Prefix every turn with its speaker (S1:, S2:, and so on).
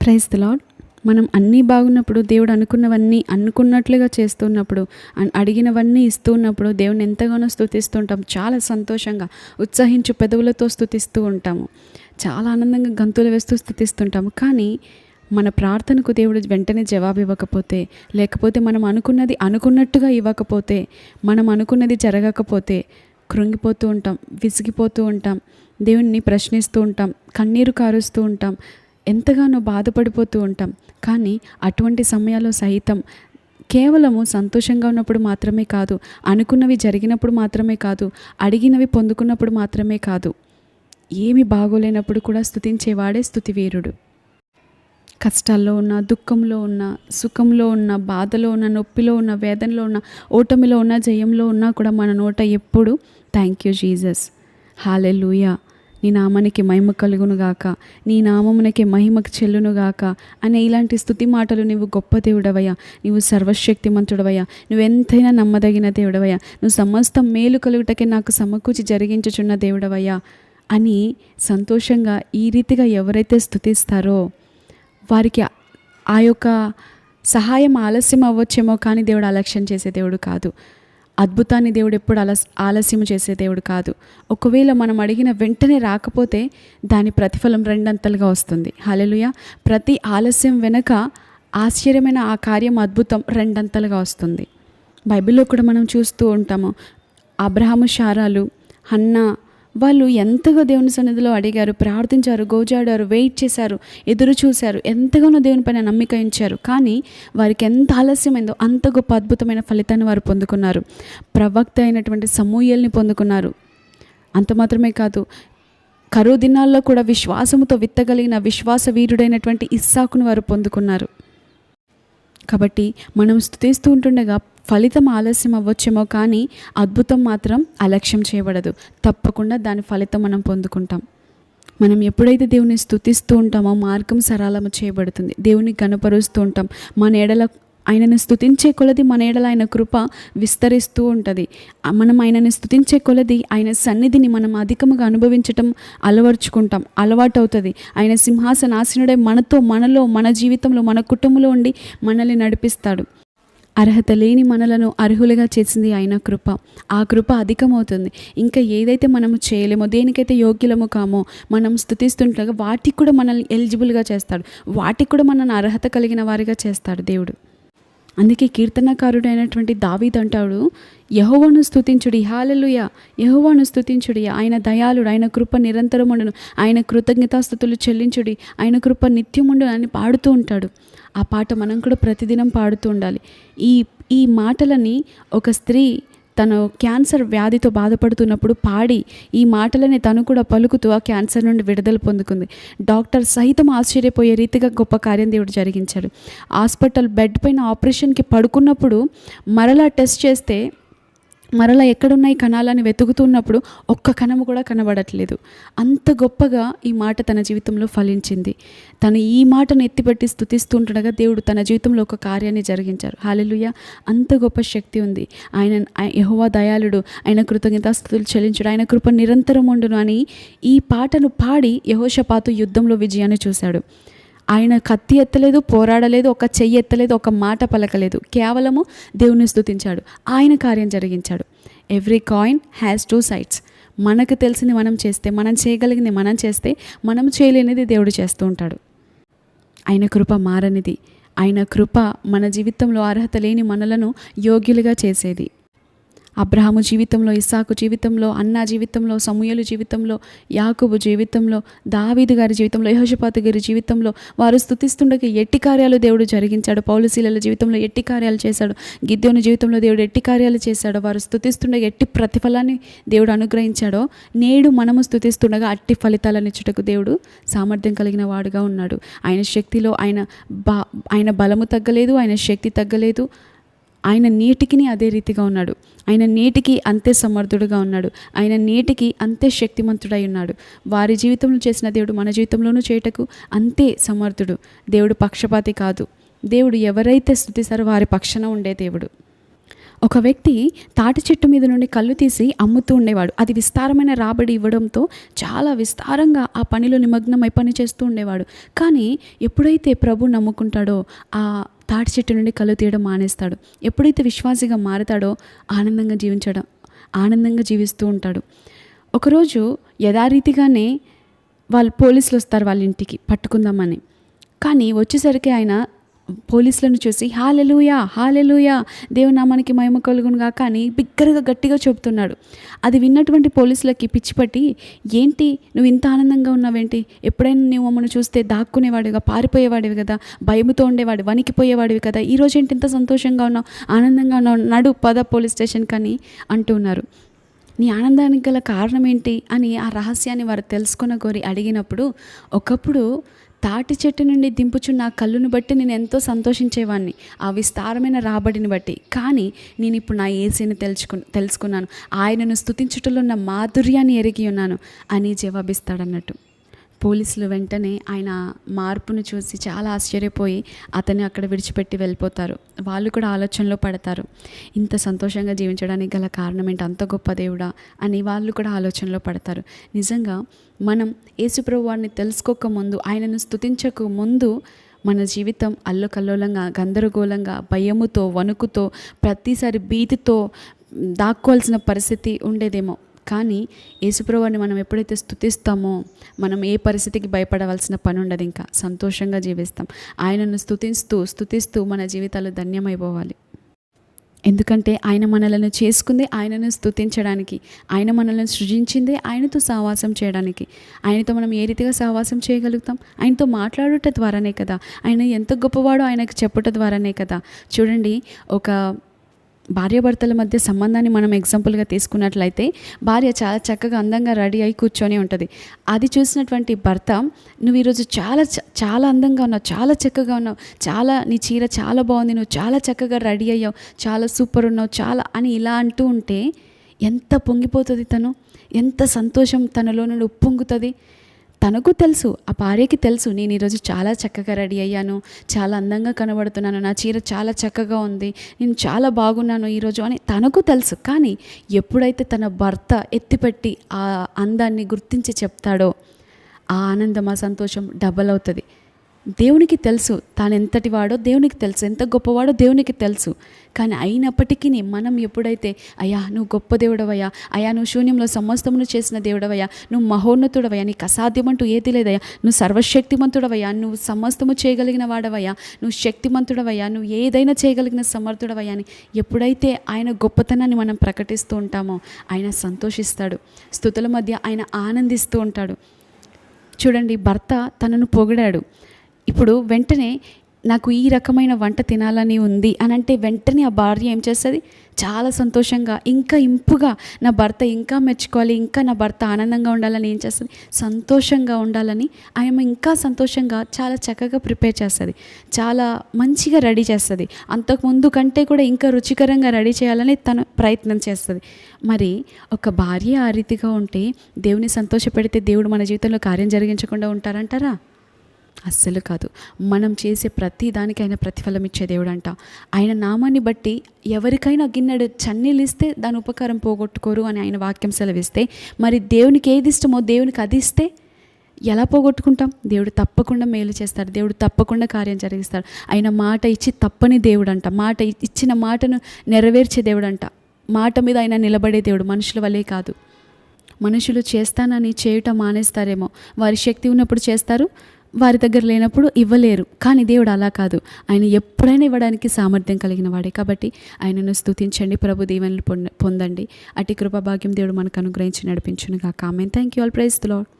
S1: Praise the lord మనం అన్నీ బాగున్నప్పుడు దేవుడు అనుకున్నవన్నీ అనుకున్నట్లుగా చేస్తున్నప్పుడు అడిగినవన్నీ ఇస్తూ ఉన్నప్పుడు దేవుని ఎంతగానో స్తుతిస్తుంటాం. చాలా సంతోషంగా ఉత్సహించు పెదవులతో స్థుతిస్తూ ఉంటాము. చాలా ఆనందంగా గంతులు వేస్తూ స్థుతిస్తుంటాము కానీ మన ప్రార్థనకు దేవుడు వెంటనే జవాబు ఇవ్వకపోతే లేకపోతే మనం అనుకున్నది అనుకున్నట్టుగా ఇవ్వకపోతే మనం అనుకున్నది జరగకపోతే కృంగిపోతూ ఉంటాం విసిగిపోతూ ఉంటాం దేవుణ్ణి ప్రశ్నిస్తూ ఉంటాం కన్నీరు కారుస్తూ ఉంటాం ఎంతగానో బాధపడిపోతూ ఉంటాం. కానీ అటువంటి సమయాల్లో సహితం కేవలము సంతోషంగా ఉన్నప్పుడు మాత్రమే కాదు అనుకున్నవి జరిగినప్పుడు మాత్రమే కాదు అడిగినవి పొందుకున్నప్పుడు మాత్రమే కాదు ఏమి బాగోలేనప్పుడు కూడా స్థుతించేవాడే స్థుతివీరుడు కష్టాల్లో ఉన్న దుఃఖంలో ఉన్న సుఖంలో ఉన్న బాధలో ఉన్న నొప్పిలో ఉన్న వేదనలో ఉన్న ఓటమిలో ఉన్న జయంలో ఉన్నా కూడా మన నోట ఎప్పుడు థ్యాంక్ యూ జీసస్. హాలెలూయా. నీ నామానికి మహిమ కలుగును గాక. నీ నామమునకి మహిమకు చెల్లును గాక. అనే ఇలాంటి స్థుతి మాటలు నీవు గొప్ప దేవుడవయ్యా. నీవు సర్వశక్తిమంతుడవయ్యా. నువ్వు ఎంతైనా నమ్మదగిన దేవుడవయ్యా. నువ్వు సమస్త మేలు కలుగుటకే నాకు సమకూర్చి జరిగించుచున్న దేవుడవయ్యా. అని సంతోషంగా ఈ రీతిగా ఎవరైతే స్థుతిస్తారో వారికి ఆ యొక్క సహాయం ఆలస్యం అవ్వచ్చేమో కానీ దేవుడు అలక్ష్యం చేసే దేవుడు కాదు. అద్భుతాన్ని దేవుడు ఎప్పుడు అలస్ ఆలస్యం చేసే దేవుడు కాదు. ఒకవేళ మనం అడిగిన వెంటనే రాకపోతే దాని ప్రతిఫలం రెండంతలుగా వస్తుంది. హలలుయ ప్రతి ఆలస్యం వెనక ఆశ్చర్యమైన ఆ కార్యం అద్భుతం రెండంతలుగా వస్తుంది. బైబిల్లో కూడా మనం చూస్తూ ఉంటాము. అబ్రహాము శారాలు హన్నా వాళ్ళు ఎంతగా దేవుని సన్నిధిలో అడిగారు ప్రార్థించారు గోజాడారు వెయిట్ చేశారు ఎదురు చూశారు ఎంతగానో దేవుని పైన నమ్మిక ఉంచారు. కానీ వారికి ఎంత ఆలస్యమైందో అంత గొప్ప అద్భుతమైన ఫలితాన్ని వారు పొందుకున్నారు. ప్రవక్త అయినటువంటి సమూహల్ని పొందుకున్నారు. అంత మాత్రమే కాదు కరువు దినాల్లో కూడా విశ్వాసముతో విత్తగలిగిన విశ్వాస వీరుడైనటువంటి ఇస్సాకును వారు పొందుకున్నారు. కాబట్టి మనం స్థుతిస్తూ ఉంటుండగా ఫలితం ఆలస్యం అవ్వచ్చేమో కానీ అద్భుతం మాత్రం అలక్ష్యం చేయబడదు. తప్పకుండా దాని ఫలితం మనం పొందుకుంటాం. మనం ఎప్పుడైతే దేవుని స్థుతిస్తూ ఉంటామో మార్గం సరళము చేయబడుతుంది. దేవుని కనపరుస్తూ ఉంటాం. మన ఎడల ఆయనను స్థుతించే కొలది మన ఏడల ఆయన కృప విస్తరిస్తూ ఉంటుంది. మనం ఆయనని స్థుతించే కొలది ఆయన సన్నిధిని మనం అధికముగా అనుభవించటం అలవర్చుకుంటాం అలవాటు అవుతుంది ఆయన సింహాసనాసనుడే మనతో మనలో మన జీవితంలో మన కుటుంబంలో ఉండి మనల్ని నడిపిస్తాడు. అర్హత లేని మనలను అర్హులుగా చేసింది ఆయన కృప. ఆ కృప అధికమవుతుంది. ఇంకా ఏదైతే మనము చేయలేమో దేనికైతే యోగ్యులము కామో మనం స్థుతిస్తుంటాగా వాటికి కూడా మనల్ని ఎలిజిబుల్గా చేస్తాడు. వాటికి కూడా మనల్ని అర్హత కలిగిన వారిగా చేస్తాడు దేవుడు. అందుకే కీర్తనకారుడైనటువంటి దావీద్ అంటాడు యహోవాను స్థుతించుడి హాలలుయ! యహోవాను స్థుతించుడి ఆయన దయాళుడు ఆయన కృప నిరంతరముండును. ఆయన కృతజ్ఞతాస్థుతులు చెల్లించుడి ఆయన కృప నిత్యముండును అని పాడుతూ ఉంటాడు. ఆ పాట మనం కూడా ప్రతిదినం పాడుతూ ఉండాలి. ఈ ఈ మాటలని ఒక స్త్రీ తను క్యాన్సర్ వ్యాధితో బాధపడుతున్నప్పుడు పాడి ఈ మాటలని తను కూడా పలుకుతూ ఆ క్యాన్సర్ నుండి విడుదల పొందుకుంది. డాక్టర్ సహితం ఆశ్చర్యపోయే రీతిగా గొప్ప కార్యం దేవుడు జరిగించాడు. హాస్పిటల్ బెడ్ పైన ఆపరేషన్కి పడుకున్నప్పుడు మరలా టెస్ట్ చేస్తే మరలా ఎక్కడున్నాయి కణాలని వెతుకుతున్నప్పుడు ఒక్క కణము కూడా కనబడట్లేదు. అంత గొప్పగా ఈ మాట తన జీవితంలో ఫలించింది. తను ఈ మాటను ఎత్తిపెట్టి స్థుతిస్తుండగా దేవుడు తన జీవితంలో ఒక కార్యాన్ని జరిగించారు. హాలెలుయ! అంత గొప్ప శక్తి ఉంది. ఆయన యహోవా దయాళుడు ఆయన కృతజ్ఞతాస్థుతులు చెల్లించుడు ఆయన కృప నిరంతరం ఉండును అని ఈ పాటను పాడి యహోషపాతు యుద్ధంలో విజయాన్ని చూశాడు. ఆయన కత్తి ఎత్తలేదు పోరాడలేదు ఒక చెయ్యి ఎత్తలేదు ఒక మాట పలకలేదు. కేవలము దేవుని స్తుతించాడు. ఆయన కార్యం జరిగించాడు. Every coin has two sides మనకు తెలిసింది మనం చేస్తే మనం చేయగలిగింది మనం చేస్తే మనం చేయలేనిది దేవుడు చేస్తూ ఉంటాడు. ఆయన కృప మారనిది. ఆయన కృప మన జీవితంలో అర్హత లేని మనలను యోగ్యులుగా చేసేది. అబ్రహాము జీవితంలో ఇస్సాకు జీవితంలో అన్నా జీవితంలో సమూయలు జీవితంలో యాకుబు జీవితంలో దావీదు గారి జీవితంలో యహోషపాతు గారి జీవితంలో వారు స్థుతిస్తుండగా ఎట్టి కార్యాలు దేవుడు జరిగించాడు. పౌలశీలల జీవితంలో ఎట్టి కార్యాలు చేశాడు? గిద్యోని జీవితంలో దేవుడు ఎట్టి కార్యాలు చేశాడు? వారు స్థుతిస్తుండగా ఎట్టి ప్రతిఫలాన్ని దేవుడు అనుగ్రహించాడో? నేడు మనము స్థుతిస్తుండగా అట్టి ఫలితాలను ఇచ్చుటకు దేవుడు సామర్థ్యం కలిగిన వాడుగా ఉన్నాడు. ఆయన శక్తిలో ఆయన బా ఆయన బలము తగ్గలేదు ఆయన శక్తి తగ్గలేదు. ఆయన నేటికిని అదే రీతిగా ఉన్నాడు. ఆయన నేటికి అంతే సమర్థుడుగా ఉన్నాడు. ఆయన నేటికి అంతే శక్తిమంతుడై ఉన్నాడు. వారి జీవితంలో చేసిన దేవుడు మన జీవితంలోనూ చేయటకు అంతే సమర్థుడు. దేవుడు పక్షపాతి కాదు. దేవుడు ఎవరైతే స్థుతిస్తారో వారి పక్షన ఉండే దేవుడు. ఒక వ్యక్తి తాటి చెట్టు మీద నుండి కళ్ళు తీసి అమ్ముతూ ఉండేవాడు. అది విస్తారమైన రాబడి ఇవ్వడంతో చాలా విస్తారంగా ఆ పనిలో నిమగ్నమై పని చేస్తూ ఉండేవాడు. కానీ ఎప్పుడైతే ప్రభు నమ్ముకుంటాడో ఆ తాటి చెట్టు నుండి కళ్ళు తీయడం మానేస్తాడు. ఎప్పుడైతే విశ్వాసిగా మారతాడో ఆనందంగా జీవించడం ఆనందంగా జీవిస్తూ ఉంటాడు. ఒకరోజు యథారీతిగానే వాళ్ళు పోలీసులు వస్తారు వాళ్ళ ఇంటికి పట్టుకుందామని. కానీ వచ్చేసరికి ఆయన పోలీసులను చూసి హాలెలుయా హాలెలుయా దేవునామానికి మహిమ కలుగునుగా అని బిగ్గరగా గట్టిగా చెబుతున్నాడు. అది విన్నటువంటి పోలీసులకి పిచ్చిపట్టి ఏంటి నువ్వు ఇంత ఆనందంగా ఉన్నావేంటి? ఎప్పుడైనా నువ్వు మమ్మల్ని చూస్తే దాక్కునేవాడివిగా పారిపోయేవాడివి కదా భయముతో ఉండేవాడు వణికిపోయేవాడివి కదా ఈరోజు ఏంటి ఇంత సంతోషంగా ఉన్నావు ఆనందంగా ఉన్నావు నడు పద పోలీస్ స్టేషన్ కానీ అంటున్నారు నీ ఆనందానికి గల కారణం ఏంటి? అని ఆ రహస్యాన్ని వారు తెలుసుకున్న కోరి అడిగినప్పుడు ఒకప్పుడు తాటి చెట్టు నుండి దింపుచున్న కళ్ళును బట్టి నేను ఎంతో సంతోషించేవాడిని ఆ విస్తారమైన రాబడిని బట్టి. కానీ నేను ఇప్పుడు నా ఏసీని తెలుసుకు తెలుసుకున్నాను. ఆయనను స్థుతించుటలో ఉన్న మాధుర్యాన్ని ఎరిగి ఉన్నాను అని జవాబిస్తాడన్నట్టు. పోలీసులు వెంటనే ఆయన మార్పును చూసి చాలా ఆశ్చర్యపోయి అతన్ని అక్కడ విడిచిపెట్టి వెళ్ళిపోతారు. వాళ్ళు కూడా ఆలోచనలో పడతారు. ఇంత సంతోషంగా జీవించడానికి గల కారణం ఏంటి? అంత గొప్ప దేవుడా? అని వాళ్ళు కూడా ఆలోచనలో పడతారు. నిజంగా మనం యేసుప్రభు వారిని తెలుసుకోక ముందు ఆయనను స్థుతించక ముందు మన జీవితం అల్లకల్లోలంగా గందరగోళంగా భయముతో వణుకుతో ప్రతిసారి భీతితో దాక్కోవాల్సిన పరిస్థితి ఉండేదేమో. కానీ యేసుప్రభుని మనం ఎప్పుడైతే స్థుతిస్తామో మనం ఏ పరిస్థితికి భయపడవలసిన పని ఉండదు ఇంకా. సంతోషంగా జీవిస్తాం. ఆయనను స్థుతిస్తూ స్థుతిస్తూ మన జీవితాలు ధన్యమైపోవాలి. ఎందుకంటే ఆయన మనలను చేసుకుంది ఆయనను స్థుతించడానికి ఆయన మనల్ని సృజించింది ఆయనతో సహవాసం చేయడానికి. ఆయనతో మనం ఏ రీతిగా సహవాసం చేయగలుగుతాం? ఆయనతో మాట్లాడుట ద్వారానే కదా. ఆయన ఎంత గొప్పవాడో ఆయనకు చెప్పుట ద్వారానే కదా. చూడండి ఒక భార్యాభర్తల మధ్య సంబంధాన్ని మనం ఎగ్జాంపుల్గా తీసుకున్నట్లయితే భార్య చాలా చక్కగా అందంగా రెడీ అయి కూర్చొని ఉంటుంది. అది చూసినటువంటి భర్త నువ్వు ఈరోజు చాలా చ- చాలా అందంగా ఉన్నావు చాలా చక్కగా ఉన్నావు చాలా నీ చీర చాలా బాగుంది నువ్వు చాలా చక్కగా రెడీ అయ్యావు చాలా సూపర్ ఉన్నావు చాలా అని ఇలా అంటూ ఉంటే ఎంత పొంగిపోతుంది తను? ఎంత సంతోషం తనలో నుండి ఉప్పొంగుతుంది? తనకు తెలుసు ఆ భార్యకి తెలుసు నేను ఈరోజు చాలా చక్కగా రెడీ అయ్యాను చాలా అందంగా కనబడుతున్నాను నా చీర చాలా చక్కగా ఉంది నేను చాలా బాగున్నాను ఈరోజు అని తనకు తెలుసు. కానీ ఎప్పుడైతే తన భర్త ఎత్తిపెట్టి ఆ అందాన్ని గుర్తించి చెప్తాడో ఆ ఆనందం ఆ సంతోషం డబల్ అవుతుంది. దేవునికి తెలుసు తాను ఎంతటి వాడో దేవునికి తెలుసు ఎంత గొప్పవాడో దేవునికి తెలుసు. కానీ అయినప్పటికీ మనం ఎప్పుడైతే అయ్యా నువ్వు గొప్ప దేవుడవయ్యా అయ్యా నువ్వు శూన్యంలో సమస్తమును చేసిన దేవుడవయ్యా నువ్వు మహోన్నతుడవయ్యా నీకు అసాధ్యమంటూ ఏది లేదయ్యా నువ్వు సర్వశక్తిమంతుడవయ్యా నువ్వు సమస్తము చేయగలిగిన వాడవయ్యా నువ్వు శక్తిమంతుడవయ్యా నువ్వు ఏదైనా చేయగలిగిన సమర్థుడవయ్యా అని ఎప్పుడైతే ఆయన గొప్పతనాన్ని మనం ప్రకటిస్తూ ఉంటామో ఆయన సంతోషిస్తాడు. స్థుతుల మధ్య ఆయన ఆనందిస్తూ ఉంటాడు. చూడండి భర్త తనను పొగిడాడు. ఇప్పుడు వెంటనే నాకు ఈ రకమైన వంట తినాలని ఉంది అని అంటే వెంటనే ఆ భార్య ఏం చేస్తుంది? చాలా సంతోషంగా ఇంకా ఇంపుగా నా భర్త ఇంకా మెచ్చుకోవాలి ఇంకా నా భర్త ఆనందంగా ఉండాలని ఏం చేస్తుంది? సంతోషంగా ఉండాలని ఆమె ఇంకా సంతోషంగా చాలా చక్కగా ప్రిపేర్ చేస్తుంది. చాలా మంచిగా రెడీ చేస్తుంది. అంతకుముందు కంటే కూడా ఇంకా రుచికరంగా రెడీ చేయాలని తను ప్రయత్నం చేస్తుంది. మరి ఒక భార్య ఆ రీతిగా ఉంటే దేవుని సంతోషపెడితే దేవుడు మన జీవితంలో కార్యం జరిగించకుండా ఉంటారంటారా? అస్సలు కాదు. మనం చేసే ప్రతి దానికి ఆయన ప్రతిఫలం ఇచ్చే దేవుడు అంట ఆయన నామాన్ని బట్టి ఎవరికైనా గిన్నెడు చన్నీళ్ళు ఇస్తే దాని ఉపకారం పోగొట్టుకోరు అని ఆయన వాక్యం సెలవిస్తే. మరి దేవునికి ఏది ఇష్టమో దేవునికి అది ఇస్తే ఎలా పోగొట్టుకుంటాం? దేవుడు తప్పకుండా మేలు చేస్తాడు. దేవుడు తప్పకుండా కార్యం జరిగిస్తాడు. ఆయన మాట ఇచ్చి తప్పని దేవుడు అంట మాట ఇచ్చిన మాటను నెరవేర్చే దేవుడు అంట మాట మీద ఆయన నిలబడే దేవుడు మనుషుల వల్లే కాదు. మనుషులు చేస్తానని చేయటం మానేస్తారేమో. వారి శక్తి ఉన్నప్పుడు చేస్తారు. వారి దగ్గర లేనప్పుడు ఇవ్వలేరు. కానీ దేవుడు అలా కాదు. ఆయన ఎప్పుడైనా ఇవ్వడానికి సామర్థ్యం కలిగిన వాడే. కాబట్టి ఆయనను స్తుతించండి. ప్రభు దీవెనలు పొందండి. అటు కృపభాగ్యం దేవుడు మనకు అనుగ్రహించి నడిపించును కాక ఆమె thank you all praise lord